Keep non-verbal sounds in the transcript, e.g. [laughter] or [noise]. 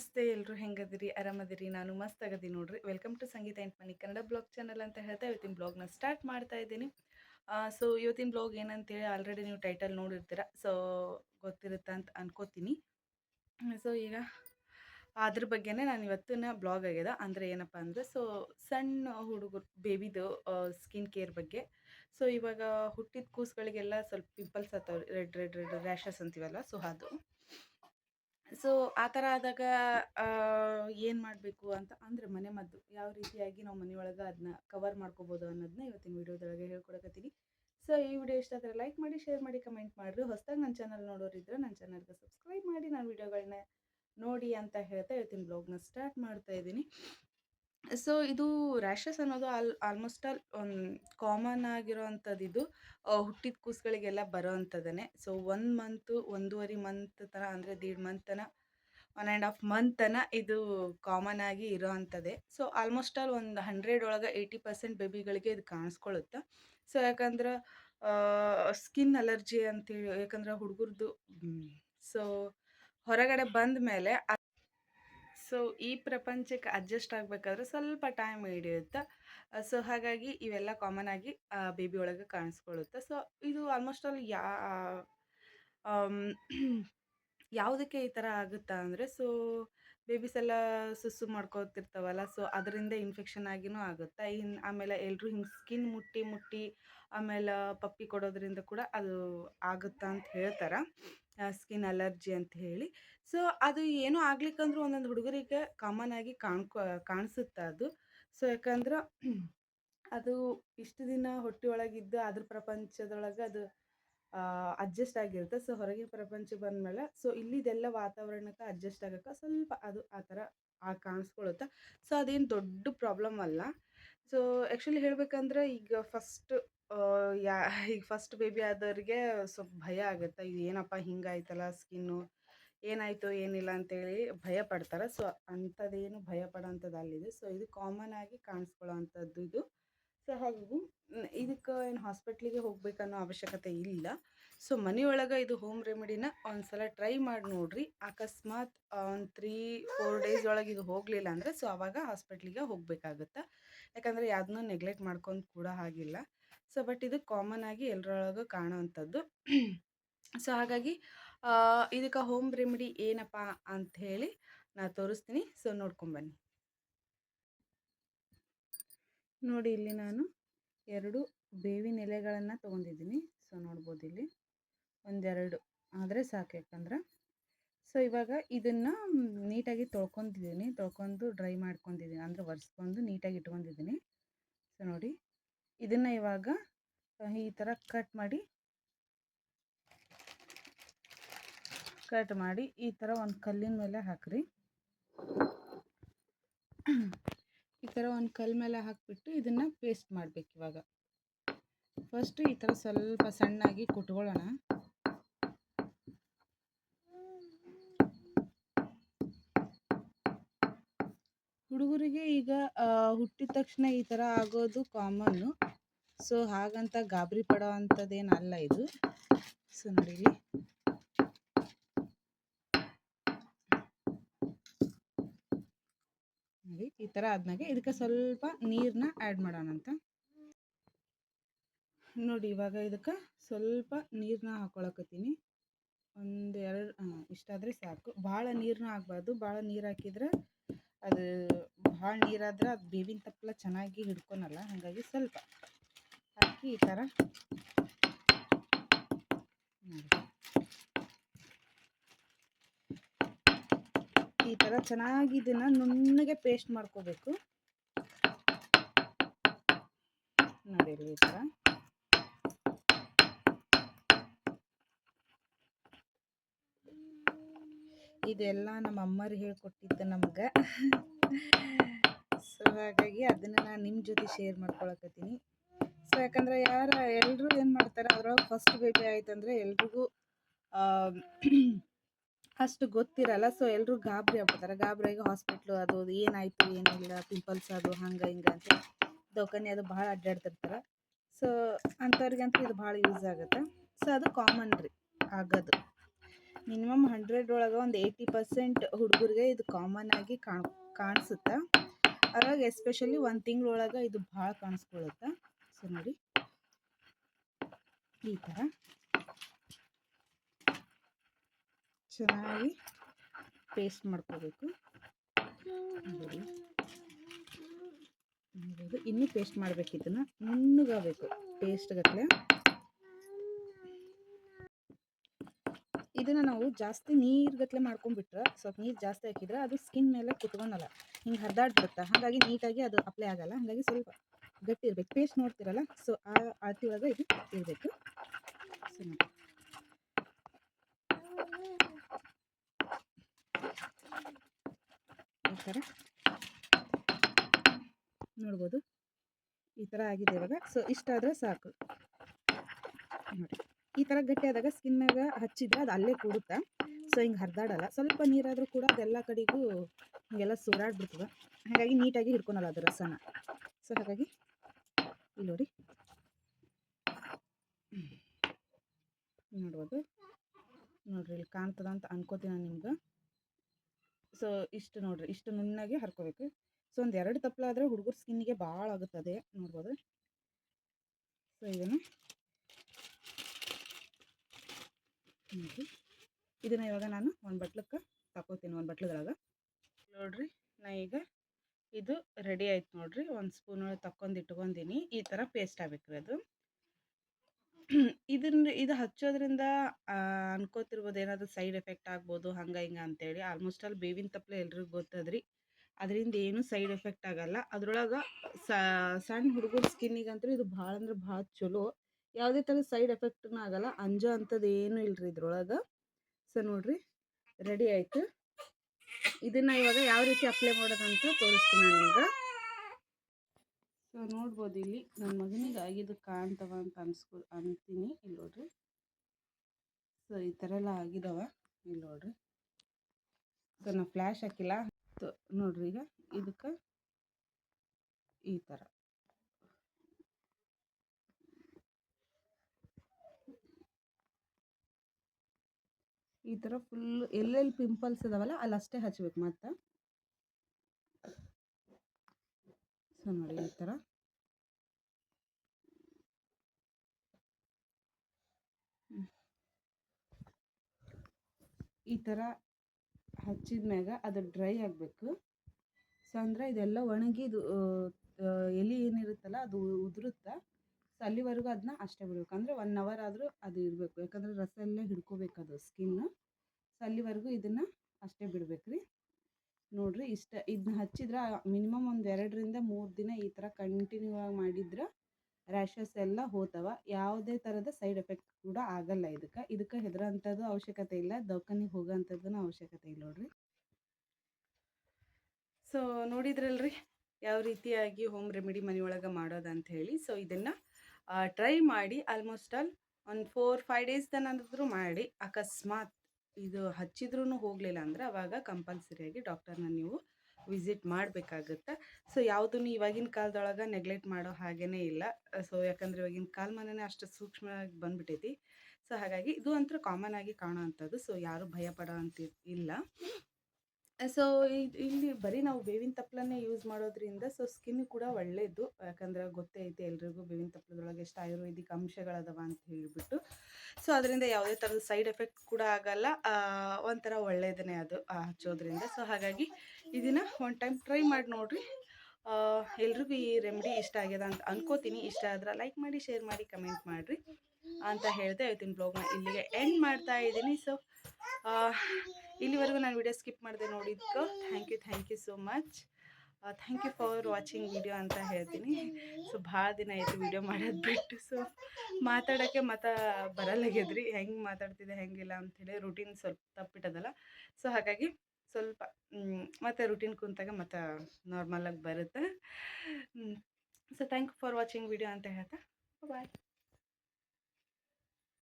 ನಮಸ್ತೆ ಎಲ್ಲರೂ ಹೆಂಗದಿರಿ? ಆರಾಮದಿರಿ? ನಾನು ಮಸ್ತ್ ಆಗದಿ ನೋಡ್ರಿ. ವೆಲ್ಕಮ್ ಟು ಸಂಗೀತ ಎಂಟು ಮನಿ ಕನ್ನಡ ಬ್ಲಾಗ್ ಚಾನಲ್ ಅಂತ ಹೇಳ್ತಾ ಇವತ್ತಿನ ಬ್ಲಾಗ್ನ ಸ್ಟಾರ್ಟ್ ಮಾಡ್ತಾ ಇದ್ದೀನಿ. ಸೊ ಇವತ್ತಿನ ಬ್ಲಾಗ್ ಏನಂತೇಳಿ ಆಲ್ರೆಡಿ ನೀವು ಟೈಟಲ್ ನೋಡಿರ್ತೀರ. ಸೊ ಗೊತ್ತಿರುತ್ತೆ ಅಂತ ಅನ್ಕೋತೀನಿ. ಸೊ ಈಗ ಅದ್ರ ಬಗ್ಗೆನೇ ನಾನು ಇವತ್ತಿನ ಬ್ಲಾಗ್ ಆಗ್ಯದ. ಅಂದರೆ ಏನಪ್ಪ ಅಂದರೆ ಸೊ ಸಣ್ಣ ಹುಡುಗರು ಬೇಬಿದು ಸ್ಕಿನ್ ಕೇರ್ ಬಗ್ಗೆ. ಸೊ ಇವಾಗ ಹುಟ್ಟಿದ ಕೂಸುಗಳಿಗೆಲ್ಲ ಸ್ವಲ್ಪ ಪಿಂಪಲ್ಸ್ ಆಗ್ತಾವೆ ರೆಡ್ ರೆಡ್ ರೆಡ್ ರ್ಯಾಷಸ್ ಅಂತೀವಲ್ಲ ಸೊ ಅದು. ಸೊ, ಆ ಥರ ಆದಾಗ ಏನು ಮಾಡಬೇಕು ಅಂತ ಅಂದರೆ ಮನೆ ಮದ್ದು. ಯಾವ ರೀತಿಯಾಗಿ ನಾವು ಮನೆಯೊಳಗೆ ಅದನ್ನ ಕವರ್ ಮಾಡ್ಕೋಬೋದು ಅನ್ನೋದನ್ನ ಇವತ್ತಿನ ವೀಡಿಯೋದೊಳಗೆ ಹೇಳ್ಕೊಡಕತ್ತೀನಿ. ಸೊ, ಈ ವಿಡಿಯೋ ಇಷ್ಟ ಆದರೆ ಲೈಕ್ ಮಾಡಿ ಶೇರ್ ಮಾಡಿ ಕಮೆಂಟ್ ಮಾಡಿರಿ. ಹೊಸದಾಗಿ ನನ್ನ ಚಾನಲ್ ನೋಡೋರಿದ್ರೆ ನನ್ನ ಚಾನಲ್ಗೆ ಸಬ್ಸ್ಕ್ರೈಬ್ ಮಾಡಿ. ನಾನು ವೀಡಿಯೋಗಳನ್ನ ನೋಡಿ ಅಂತ ಹೇಳ್ತಾ ಇವತ್ತಿನ ಬ್ಲಾಗ್ನ ಸ್ಟಾರ್ಟ್ ಮಾಡ್ತಾ ಇದ್ದೀನಿ. ಸೊ, ಇದು ರ್ಯಾಷಸ್ ಅನ್ನೋದು ಆಲ್, ಆಲ್ಮೋಸ್ಟ್ ಆಲ್ ಕಾಮನ್ ಆಗಿರೋವಂಥದ್ದು ಇದು ಹುಟ್ಟಿದ ಕೂಸುಗಳಿಗೆಲ್ಲ ಬರೋ ಅಂಥದ್ದೇ ಸೊ ಒನ್ ಮಂತು, ಒಂದೂವರೆ ಮಂತ್ ತನಕ ಅಂದರೆ ದೀಡ್ ಮಂತ್ ತನಕ ಒನ್ ಆ್ಯಂಡ್ ಹಾಫ್ ಮಂತನ ಇದು ಕಾಮನ್ ಆಗಿ ಇರೋ ಅಂಥದ್ದೇ. ಸೊ, ಆಲ್ಮೋಸ್ಟ್ ಆಲ್ ಒಂದು ಹಂಡ್ರೆಡ್ ಒಳಗೆ ಏಯ್ಟಿ ಪರ್ಸೆಂಟ್ ಬೇಬಿಗಳಿಗೆ ಇದು ಕಾಣಿಸ್ಕೊಳ್ಳುತ್ತೆ ಸೊ, ಯಾಕಂದ್ರೆ ಸ್ಕಿನ್ ಅಲರ್ಜಿ ಅಂತೇಳಿ ಯಾಕಂದ್ರೆ ಹುಡುಗರದು ಸೊ, ಹೊರಗಡೆ ಬಂದ ಮೇಲೆ ಸೊ, ಈ ಪ್ರಪಂಚಕ್ಕೆ ಅಡ್ಜಸ್ಟ್ ಆಗಬೇಕಾದ್ರೆ ಸ್ವಲ್ಪ ಟೈಮ್ ಹಿಡಿಯುತ್ತೆ. ಸೊ, ಹಾಗಾಗಿ ಇವೆಲ್ಲ ಕಾಮನ್ ಆಗಿ ಬೇಬಿ ಒಳಗೆ ಕಾಣಿಸ್ಕೊಳ್ಳುತ್ತೆ. ಸೊ, ಇದು ಆಲ್ಮೋಸ್ಟ್ ಆಲ್ ಯಾ [clears throat] ಯಾವುದಕ್ಕೆ ಈ ಥರ ಆಗುತ್ತಾ ಅಂದರೆ, ಸೊ ಬೇಬೀಸ್ ಎಲ್ಲ ಸುಸ್ಸು ಮಾಡ್ಕೋತಿರ್ತಾವಲ್ಲ, ಸೊ, ಅದರಿಂದ ಇನ್ಫೆಕ್ಷನ್ ಆಗಿನೂ ಆಗುತ್ತೆ? ಇನ್ನು ಆಮೇಲೆ ಎಲ್ಲರೂ ಹಿಂಗೆ ಸ್ಕಿನ್ ಮುಟ್ಟಿ ಮುಟ್ಟಿ, ಆಮೇಲೆ ಪಪ್ಪಿ ಕೊಡೋದ್ರಿಂದ ಕೂಡ ಅದು ಆಗುತ್ತಾ ಅಂತ ಹೇಳ್ತಾರೆ? ಸ್ಕಿನ್ ಅಲರ್ಜಿ ಅಂತ ಹೇಳಿ. ಸೊ, ಅದು ಏನೂ ಆಗ್ಲಿಕ್ಕಂದ್ರೂ ಒಂದೊಂದು ಹುಡುಗರಿಗೆ ಕಾಮನ್ ಆಗಿ ಕಾಣ್ಕೊ, ಕಾಣಿಸುತ್ತೆ ಅದು. ಸೊ, ಯಾಕಂದ್ರೆ ಅದು ಇಷ್ಟು ದಿನ ಹೊಟ್ಟೆ ಒಳಗಿದ್ದು ಅದ್ರ ಪ್ರಪಂಚದೊಳಗೆ ಅದು ಅಡ್ಜಸ್ಟ್ ಆಗಿರುತ್ತೆ. ಸೊ, ಹೊರಗಿನ ಪ್ರಪಂಚ ಬಂದಮೇಲೆ, ಸೊ, ಇಲ್ಲಿದೆಲ್ಲ ವಾತಾವರಣಕ್ಕೆ ಅಡ್ಜಸ್ಟ್ ಆಗೋಕ್ಕೆ ಸ್ವಲ್ಪ ಅದು ಆ ಥರ ಆ ಕಾಣಿಸ್ಕೊಳ್ಳುತ್ತೆ. ಸೊ, ಅದೇನು ದೊಡ್ಡ ಪ್ರಾಬ್ಲಮ್ ಅಲ್ಲ. ಸೊ ಆ್ಯಕ್ಚುಲಿ ಹೇಳಬೇಕಂದ್ರೆ ಈಗ ಫಸ್ಟ್ ಯಾ ಈಗ ಫಸ್ಟ್ ಬೇಬಿ ಆದವ್ರಿಗೆ ಸ್ವಲ್ಪ ಭಯ ಆಗುತ್ತೆ. ಇದು ಏನಪ್ಪ ಹಿಂಗಾಯ್ತಲ್ಲ ಸ್ಕಿನ್ನು ಏನಾಯಿತು, ಏನಿಲ್ಲ ಅಂತೇಳಿ ಭಯ ಪಡ್ತಾರೆ. ಸೊ ಅಂಥದ್ದೇನು ಭಯ ಪಡೋಂಥದ್ದು ಅಲ್ಲಿದೆ. ಸೊ ಇದು ಕಾಮನ್ ಆಗಿ ಕಾಣಿಸ್ಕೊಳ್ಳೋ ಅಂಥದ್ದು ಇದು ಸೊ ಹಾಗಾಗಿ ಇದಕ್ಕೆ ಏನು ಹಾಸ್ಪಿಟ್ಲಿಗೆ ಹೋಗ್ಬೇಕನ್ನೋ ಅವಶ್ಯಕತೆ ಇಲ್ಲ. ಸೊ ಮನೆಯೊಳಗೆ ಇದು ಹೋಮ್ ರೆಮಿಡಿನ ಒಂದು ಸಲ ಟ್ರೈ ಮಾಡಿ ನೋಡ್ರಿ. ಅಕಸ್ಮಾತ್ ಒಂದು ತ್ರೀ ಫೋರ್ ಡೇಸ್ ಒಳಗೆ ಇದು ಹೋಗಲಿಲ್ಲ ಅಂದರೆ ಸೊ ಆವಾಗ ಹಾಸ್ಪಿಟ್ಲಿಗೆ ಹೋಗಬೇಕಾಗುತ್ತೆ? ಯಾಕಂದರೆ ಯಾವ್ದನ್ನೂ ನೆಗ್ಲೆಕ್ಟ್ ಮಾಡ್ಕೊಂಡು ಕೂಡ ಆಗಿಲ್ಲ. ಸೊ, ಬಟ್ ಇದು ಕಾಮನ್ ಆಗಿ ಎಲ್ಲರೊಳಗೂ ಕಾಣೋವಂಥದ್ದು. ಸೊ, ಹಾಗಾಗಿ ಇದಕ್ಕೆ ಹೋಮ್ ರೆಮಿಡಿ ಏನಪ್ಪ ಅಂತ ಹೇಳಿ ನಾ ತೋರಿಸ್ತೀನಿ. ಸೊ ನೋಡ್ಕೊಂಬನ್ನಿ ನೋಡಿ, ಇಲ್ಲಿ ನಾನು ಎರಡು ಬೇವಿನ ಎಲೆಗಳನ್ನು ತೊಗೊಂಡಿದ್ದೀನಿ. ಸೊ, ನೋಡ್ಬೋದು ಇಲ್ಲಿ. ಒಂದೆರಡು. ಆದರೆ ಸಾಕು ಯಾಕಂದ್ರೆ. ಸೊ, ಇವಾಗ ಇದನ್ನು ನೀಟಾಗಿ ತೊಳ್ಕೊಂಡಿದ್ದೀನಿ. ತೊಳ್ಕೊಂಡು ಡ್ರೈ ಮಾಡ್ಕೊಂಡಿದ್ದೀನಿ. ಅಂದರೆ, ಒರೆಸ್ಕೊಂಡು ನೀಟಾಗಿ ಇಟ್ಕೊಂಡಿದ್ದೀನಿ. ಸೊ, ನೋಡಿ. ಇದನ್ನು ಇವಾಗ ಈ ಥರ ಕಟ್ ಮಾಡಿ ಕಟ್ ಮಾಡಿ ಈ ಥರ ಒಂದು ಕಲ್ಲಿನ ಮೇಲೆ ಹಾಕ್ರಿ. ಈ ಥರ ಒಂದು ಕಲ್ಲು ಮೇಲೆ ಹಾಕಿಬಿಟ್ಟು ಇದನ್ನು ಪೇಸ್ಟ್ ಮಾಡಬೇಕು ಇವಾಗ. ಫಸ್ಟು ಈ ಥರ ಸ್ವಲ್ಪ ಸಣ್ಣಾಗಿ ಕುಟ್ಕೊಳ್ಳೋಣ ಹುಡುಗರಿಗೆ ಈಗ ಹುಟ್ಟಿದ ತಕ್ಷಣ ಈ ಥರ ಆಗೋದು ಕಾಮನ್ನು. ಸೊ, ಹಾಗಂತ ಗಾಬರಿ ಪಡೋ ಅಂಥದ್ದೇನಲ್ಲ ಇದು. ಸೊ ನೋಡಿ, ಈ ಥರ ಆದ್ಮೇಲೆ ಇದಕ್ಕೆ ಸ್ವಲ್ಪ ನೀರನ್ನ ಆ್ಯಡ್ ಮಾಡೋಣಂತ ನೋಡಿ, ಇವಾಗ ಇದಕ್ಕೆ ಸ್ವಲ್ಪ ನೀರನ್ನ ಹಾಕೊಳಕತ್ತೀನಿ. ಒಂದು ಎರಡು ಇಷ್ಟಾದರೆ ಸಾಕು. ಭಾಳ ನೀರನ್ನ ಹಾಕ್ಬಾರ್ದು. ಭಾಳ ನೀರು ಹಾಕಿದ್ರೆ ಅದು ಭಾಳ ನೀರಾದ್ರೆ ಅದು ಬೇವಿನ ತಪ್ಪಲ ಚೆನ್ನಾಗಿ ಹಿಡ್ಕೊನಲ್ಲ, ಹಾಗಾಗಿ ಸ್ವಲ್ಪ ಹಾಕಿ ಈ ಥರ ಈ ಥರ ಚೆನ್ನಾಗಿ ಇದನ್ನು ನುಣ್ಣಗೆ ಪೇಸ್ಟ್ ಮಾಡ್ಕೋಬೇಕು ನೋಡಿ ಈ ಥರ ಇದೆಲ್ಲ ನಮ್ಮ ಅಮ್ಮರು ಹೇಳ್ಕೊಟ್ಟಿದ್ದು ನಮ್ಗೆ. ಸೊ ಹಾಗಾಗಿ ಅದನ್ನು ನಾನು ನಿಮ್ಮ ಜೊತೆ ಶೇರ್ ಮಾಡ್ಕೊಳಕತ್ತೀನಿ. ಸೊ ಯಾಕಂದ್ರೆ ಯಾರು ಎಲ್ಲರೂ ಏನು ಮಾಡ್ತಾರೆ ಅದ್ರೊಳಗೆ ಫಸ್ಟ್ ಬೇಬಿ ಆಯ್ತಂದರೆ ಎಲ್ರಿಗೂ ಅಷ್ಟು ಗೊತ್ತಿರಲ್ಲ. ಸೊ ಎಲ್ಲರೂ ಗಾಬರಿ ಆಗ್ಬಿಡ್ತಾರೆ. ಗಾಬರಿಯಾಗಿ ಹಾಸ್ಪಿಟ್ಲು ಅದು ಏನಾಯಿತು, ಏನಿಲ್ಲ ಪಿಂಪಲ್ಸ್ ಅದು, ಹಂಗೆ, ಹಿಂಗೆ ಅಂತ ದವಾಖಾನೆ ಅದು ಭಾಳ ಅಡ್ಡಾಡ್ತಿರ್ತಾರೆ. ಸೊ ಅಂಥವ್ರಿಗಂತೂ ಇದು ಭಾಳ ಯೂಸ್ ಆಗುತ್ತೆ. ಸೊ ಅದು ಕಾಮನ್ ರೀ, ಆಗೋದು. ಮಿನಿಮಮ್ ಹಂಡ್ರೆಡ್ ಒಳಗೆ ಒಂದು ಏಯ್ಟಿ ಪರ್ಸೆಂಟ್ ಹುಡುಗರಿಗೆ ಇದು ಕಾಮನ್ ಆಗಿ ಕಾಣ್, ಕಾಣಿಸುತ್ತೆ. ಅದ್ರಾಗ ಎಸ್ಪೆಷಲಿ ಒಂದು ತಿಂಗಳೊಳಗೆ ಇದು ಭಾಳ ಕಾಣಿಸ್ಕೊಳ್ಳುತ್ತೆ ಸೊ ನೋಡಿ. ಈ ಥರ ಚೆನ್ನಾಗಿ ಪೇಸ್ಟ್ ಮಾಡ್ಕೋಬೇಕು. ಇನ್ನೂ ಪೇಸ್ಟ್ ಮಾಡ್ಬೇಕು ಇದನ್ನು ನುಣ್ಣಗಾಗಬೇಕು. ಪೇಸ್ಟ್ ಗಟ್ಟಲೆ ಇದನ್ನು ನಾವು ಜಾಸ್ತಿ ನೀರು ಗಟ್ಟಲೆ ಮಾಡ್ಕೊಂಡ್ಬಿಟ್ರೆ ಸ್ವಲ್ಪ ನೀರು ಜಾಸ್ತಿ ಹಾಕಿದ್ರೆ ಅದು ಸ್ಕಿನ್ ಮೇಲೆ ಕುತ್ಕೊಳಲ್ಲ. ಹಿಂಗೆ ಹರಿದಾಡ್ಬಿಡುತ್ತೆ ಹಾಗಾಗಿ ನೀಟಾಗಿ ಅದು ಅಪ್ಲೈ ಆಗಲ್ಲ. ಹಾಗಾಗಿ ಸ್ವಲ್ಪ ಗಟ್ಟಿ ಇರ್ಬೇಕು. ಪೇಸ್ಟ್ ನೋಡ್ತಿರಲ್ಲ? ಸೊ ಆ ಅಳತಿ ಒಳಗೆ ಇದು ಇರಬೇಕು. ಸೊ ಈ ನೋಡ್ಬೋದು? ಈ ಥರ ಆಗಿದೆ ಇವಾಗ. ಸೊ ಇಷ್ಟಾದರೆ ಸಾಕು. ನೋಡಿ. ಈ ಥರ ಗಟ್ಟಿ ಆದಾಗ ಸ್ಕಿನ್ ಮ್ಯಾಗ ಹಚ್ಚಿದ್ರೆ ಅದು ಅಲ್ಲೇ ಕೂಡುತ್ತೆ? ಸೊ ಹಿಂಗೆ ಹರಿದಾಡಲ್ಲ. ಸ್ವಲ್ಪ ನೀರಾದರೂ ಕೂಡ ಅದೆಲ್ಲ ಕಡೆಗೂ ಹಿಂಗೆಲ್ಲ ಸೋರಾಡ್ಬಿಡ್ತದೆ. ಹಾಗಾಗಿ ನೀಟಾಗಿ ಹಿಡ್ಕೊಳಲ್ಲ ಅದು ರಸನ. ಸೊ ಹಾಗಾಗಿ ಇಲ್ಲಿ ನೋಡಿ. ನೋಡ್ಬೋದು. ನೋಡ್ರಿ ಇಲ್ಲಿ ಕಾಣ್ತದ ಅಂತ ಅನ್ಕೋತೀನಿ ನಾನು ನಿಮ್ಗೆ. ಸೊ ಇಷ್ಟು ನೋಡ್ರಿ, ಇಷ್ಟು ನುಣ್ಣಗೆ ಹರ್ಕೋಬೇಕು. ಸೊ ಒಂದು ಎರಡು ತಪ್ಪಲಾದರೆ ಹುಡುಗರ ಸ್ಕಿನ್ನಿಗೆ ಭಾಳ ಆಗುತ್ತದೆ. ನೋಡ್ಬೋದು. ಸೊ ಇದನ್ನು ನೋಡ್ರಿ ಇದನ್ನು ಇವಾಗ ನಾನು ಒಂದು ಬಟ್ಲಕ್ಕೆ ತಗೋತೀನಿ ಒಂದು ಬಟ್ಲದೊಳಗೆ. ನೋಡ್ರಿ, ನಾ ಈಗ ಇದು ರೆಡಿ ಆಯ್ತು ನೋಡ್ರಿ. ಒಂದು ಸ್ಪೂನ್ ಒಳಗೆ ತಕ್ಕೊಂಡು ಇಟ್ಕೊಂಡೀನಿ. ಈ ಥರ ಪೇಸ್ಟ್ ಆಗ್ಬೇಕ್ರಿ ಅದು. [clears throat] ಇದನ್ನ ಇದು ಹಚ್ಚೋದ್ರಿಂದ ಅನ್ಕೋತಿರ್ಬೋದು ಏನಾದರೂ ಸೈಡ್ ಎಫೆಕ್ಟ್ ಆಗ್ಬೋದು, ಹಂಗೆ ಹಿಂಗೆ ಅಂತೇಳಿ. ಆಲ್ಮೋಸ್ಟ್ ಆಲ್ ಬೇವಿನ ತಪ್ಪಲೆ ಎಲ್ರಿಗೂ ಗೊತ್ತದ್ರಿ. ಅದರಿಂದ ಏನೂ ಸೈಡ್ ಎಫೆಕ್ಟ್ ಆಗಲ್ಲ. ಅದ್ರೊಳಗೆ ಸಣ್ಣ ಹುಡುಗರ ಸ್ಕಿನ್ನಿಗಂತೂ ಇದು ಭಾಳ ಅಂದ್ರೆ ಭಾಳ ಚಲೋ. ಯಾವುದೇ ಥರದ ಸೈಡ್ ಎಫೆಕ್ಟ್ನ ಆಗಲ್ಲ. ಅಂಜೋ ಅಂಥದ್ದು ಏನೂ ಇಲ್ಲರಿ ಇದ್ರೊಳಗೆ. ಸೊ, ನೋಡ್ರಿ, ರೆಡಿ ಆಯಿತು. ಇದನ್ನು ಇವಾಗ ಯಾವ ರೀತಿ ಅಪ್ಲೈ ಮಾಡೋದಂತ ತೋರಿಸ್ತೀನಿ ನಾನು ಈಗ ಸೊ, ನೋಡ್ಬೋದು ಇಲ್ಲಿ ನನ್ನ ಮಗನಿಗೆ ಆಗಿದ್ದು ಕಾಣ್ತವ ಅಂತ ಅನ್ಸ್ಕೊ, ಅಂತೀನಿ. ಇಲ್ಲಿ ನೋಡ್ರಿ. ಸೊ, ಈ ಥರ ಎಲ್ಲ ಆಗಿದಾವ. ಇಲ್ಲಿ ನೋಡ್ರಿ. ಸೊ ನಾ ಫ್ಲ್ಯಾಶ್ ಹಾಕಿಲ್ಲ. ನೋಡ್ರಿ ಈಗ ಇದಕ್ಕೆ ಈ ಥರ ಈ ಥರ ಫುಲ್ ಎಲ್ಲೆಲ್ಲಿ ಪಿಂಪಲ್ಸ್ ಇದಾವಲ್ಲ ಅಲ್ಲಿ ಅಷ್ಟೇ ಹಚ್ಬೇಕು ಮತ್ತೆ? ಸೊ ನೋಡಿ ಈ ಥರ ಈ ಥರ ಹಚ್ಚಿದ ಮ್ಯಾಗ ಅದು ಡ್ರೈ ಆಗಬೇಕು. ಸೊ ಅಂದರೆ ಇದೆಲ್ಲ ಒಣಗಿದು ಎಲೆ ಏನಿರುತ್ತಲ್ಲ ಅದು ಉದುರುತ್ತೆ? ಸೊ ಅಲ್ಲಿವರೆಗೂ ಅದನ್ನ ಅಷ್ಟೇ ಬಿಡಬೇಕು. ಅಂದರೆ ಒನ್ ಅವರ್ ಆದರೂ ಅದು ಇರಬೇಕು. ಯಾಕಂದರೆ ರಸ ಎಲ್ಲ ಹಿಡ್ಕೋಬೇಕು ಅದು ಸ್ಕಿನ್ನು ಸೊ ಅಲ್ಲಿವರೆಗೂ ಇದನ್ನು ಅಷ್ಟೇ ಬಿಡ್ಬೇಕು ರೀ ನೋಡಿರಿ ಇಷ್ಟ ಇದನ್ನ ಹಚ್ಚಿದ್ರೆ ಮಿನಿಮಮ್ ಒಂದು ಎರಡರಿಂದ ಮೂರು ದಿನ ಈ ಥರ ಕಂಟಿನ್ಯೂ ಆಗಿ ಮಾಡಿದ್ರೆ ರ್ಯಾಷಸ್ ಎಲ್ಲ ಹೋತವ. ಯಾವುದೇ ಥರದ ಸೈಡ್ ಎಫೆಕ್ಟ್ ಕೂಡ ಆಗಲ್ಲ ಇದಕ್ಕೆ. ಇದಕ್ಕೆ ಹೆದರೋಂಥದ್ದು ಅವಶ್ಯಕತೆ ಇಲ್ಲ. ದವಾಖಾನಿಗೆ ಹೋಗೋಂಥದ್ದೂ ಅವಶ್ಯಕತೆ ಇಲ್ಲ ನೋಡ್ರಿ. ಸೊ ನೋಡಿದ್ರಲ್ರಿ? ಯಾವ ರೀತಿಯಾಗಿ ಹೋಮ್ ರೆಮಿಡಿ ಮನೆಯೊಳಗೆ ಮಾಡೋದಂತ ಹೇಳಿ ಸೊ ಇದನ್ನು ಟ್ರೈ ಮಾಡಿ ಆಲ್ಮೋಸ್ಟ್ ಆಲ್ ಒಂದು ಫೋರ್ ಫೈವ್ ಡೇಸ್ ತನಕಾದ್ರೂ ಮಾಡಿ ಅಕಸ್ಮಾತ್ ಇದು ಹಚ್ಚಿದ್ರೂ ಹೋಗಲಿಲ್ಲ ಅಂದರೆ ಅವಾಗ ಕಂಪಲ್ಸರಿಯಾಗಿ ಡಾಕ್ಟರ್ನ ನೀವು ವಿಸಿಟ್ ಮಾಡಬೇಕಾಗುತ್ತೆ. ಸೊ ಯಾವುದನ್ನು ಇವಾಗಿನ ಕಾಲದೊಳಗೆ ನೆಗ್ಲೆಕ್ಟ್ ಮಾಡೋ ಹಾಗೇ ಇಲ್ಲ. ಸೊ ಯಾಕಂದರೆ ಇವಾಗಿನ ಕಾಲಮಾನನೇ ಅಷ್ಟು ಸೂಕ್ಷ್ಮವಾಗಿ ಬಂದ್ಬಿಟ್ಟೈತಿ ಸೊ ಹಾಗಾಗಿ ಇದು ಅಂತೂ ಕಾಮನ್ ಆಗಿ ಕಾಣೋ ಅಂಥದ್ದು. ಸೊ ಯಾರು ಭಯ ಪಡೋ ಅಂತ ಇಲ್ಲ. ಸೊ ಇಲ್ಲಿ ಬರೀ ನಾವು ಬೇವಿನ ತಪ್ಪಲನ್ನೇ ಯೂಸ್ ಮಾಡೋದ್ರಿಂದ ಸೊ ಸ್ಕಿನ್ ಕೂಡ ಒಳ್ಳೆಯದು ಯಾಕಂದ್ರೆ ಗೊತ್ತೇ ಐತೆ ಎಲ್ರಿಗೂ ಬೇವಿನ ತಪ್ಪಲದೊಳಗೆ ಎಷ್ಟು ಆಯುರ್ವೇದಿಕ್ ಅಂಶಗಳದವ ಅಂತ ಹೇಳಿಬಿಟ್ಟು. ಸೊ ಅದರಿಂದ ಯಾವುದೇ ಥರದ ಸೈಡ್ ಎಫೆಕ್ಟ್ ಕೂಡ ಆಗಲ್ಲ. ಒಂಥರ ಒಳ್ಳೇದನ್ನೇ ಅದು ಹಚ್ಚೋದ್ರಿಂದ. ಸೊ ಹಾಗಾಗಿ ಇದನ್ನು ಒನ್ ಟೈಮ್ ಟ್ರೈ ಮಾಡಿ ನೋಡಿರಿ. ಎಲ್ರಿಗೂ ಈ ರೆಮಿಡಿ ಇಷ್ಟ ಆಗ್ಯದ ಅಂತ ಅನ್ಕೋತೀನಿ. ಇಷ್ಟ ಆದ್ರೆ ಲೈಕ್ ಮಾಡಿ ಶೇರ್ ಮಾಡಿ ಕಮೆಂಟ್ ಮಾಡಿರಿ. ಅಂತ ಹೇಳ್ತಾ ಇವತ್ತಿನ ಬ್ಲಾಗ್ನ ಇಲ್ಲಿಗೆ ಎಂಡ್ ಮಾಡ್ತಾ ಇದ್ದೀನಿ. ಸೊ ಇಲ್ಲಿವರೆಗೂ ನಾನು ವಿಡಿಯೋ ಸ್ಕಿಪ್ ಮಾಡಿದೆ ನೋಡಿದ್ಕೋ. Thank you thank you so much thank you for watching video ಅಂತ ಹೇಳ್ತೀನಿ. ಸೊ ಭಾಳ ದಿನ ಆಯಿತು ವಿಡಿಯೋ ಮಾಡೋದು ಬಿಟ್ಟು. ಸೊ ಮಾತಾಡೋಕ್ಕೆ ಮತ ಬರಲ್ಲಾಗ್ಯದ್ರಿ ಹೆಂಗೆ ಮಾತಾಡ್ತಿದ್ದೆ ಹೆಂಗಿಲ್ಲ ಅಂಥೇಳಿ ರುಟೀನ್ ಸ್ವಲ್ಪ ತಪ್ಪಿಟ್ಟದಲ್ಲ ಸೊ ಹಾಗಾಗಿ ಸ್ವಲ್ಪ ಮತ್ತು ರುಟೀನ್ ಕುಂತಾಗ ಮತ್ತೆ ನಾರ್ಮಲಾಗಿ ಬರುತ್ತೆ. So thank you for watching video ಅಂತ ಹೇಳ್ತಾ. ಬಾಯ್